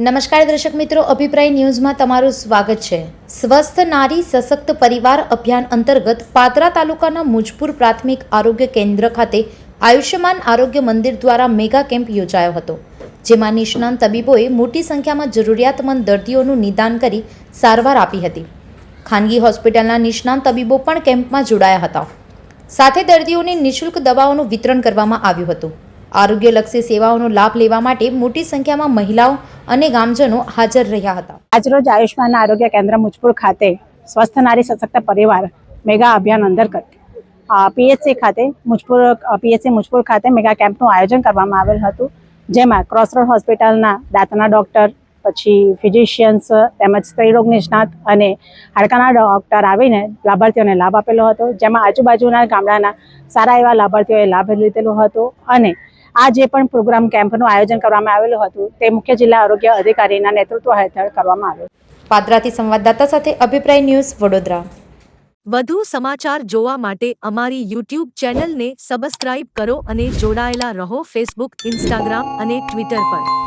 નમસ્કાર દર્શક મિત્રો, અભિપ્રાય ન્યૂઝમાં તમારું સ્વાગત છે. સ્વસ્થ નારી, સશક્ત પરિવાર અભિયાન અંતર્ગત પાત્રા તાલુકાના મુજપુર પ્રાથમિક આરોગ્ય કેન્દ્ર ખાતે આયુષ્યમાન આરોગ્ય મંદિર દ્વારા મેગા કેમ્પ યોજાયો હતો, જેમાં નિષ્ણાંત તબીબોએ મોટી સંખ્યામાં જરૂરિયાતમંદ દર્દીઓનું નિદાન કરી સારવાર આપી હતી. ખાનગી હોસ્પિટલના નિષ્ણાંત તબીબો પણ કેમ્પમાં જોડાયા હતા. સાથે દર્દીઓને નિઃશુલ્ક દવાઓનું વિતરણ કરવામાં આવ્યું હતું. આરોગ્યલક્ષી સેવાઓનો લાભ લેવા માટે મોટી સંખ્યામાં મહિલાઓ અને ગામજનો હાજર રહ્યા હતા. આજરોજ આયુષ્માન આરોગ્ય કેન્દ્ર મુજપુર ખાતે સ્વસ્થ નારી સશક્ત પરિવાર મેગા અભિયાન અંતર્ગત પીએચસી ખાતે મુજપુર પીએચસી મુજપુર ખાતે મેગા કેમ્પનું આયોજન કરવામાં આવેલ હતું, જેમાં ક્રોસરોડ હોસ્પિટલના દાંતના ડૉક્ટર, પછી ફિઝિશિયન્સ, તેમજ સ્ત્રીરોગ નિષ્ણાત અને હાડકાના ડૉક્ટર આવીને લાભાર્થીઓને લાભ આપેલો હતો, જેમાં આજુબાજુના ગામડાના સારા એવા લાભાર્થીઓએ લાભ લીધેલો હતો અને આ જે પણ પ્રોગ્રામ કેમ્પનું આયોજન કરવામાં આવેલું હતું તે મુખ્ય જિલ્લા આરોગ્ય અધિકારીના નેતૃત્વ હેઠળ કરવામાં આવ્યું. પાદરાથી સંવાદદાતા સાથે અભિપ્રાય ન્યૂઝ વડોદરા. વધુ સમાચાર જોવા માટે અમારી યુટ્યુબ ચેનલને સબસ્ક્રાઇબ કરો અને જોડાયેલા રહો ફેસબુક ઇન્સ્ટાગ્રામ અને ટ્વિટર પર.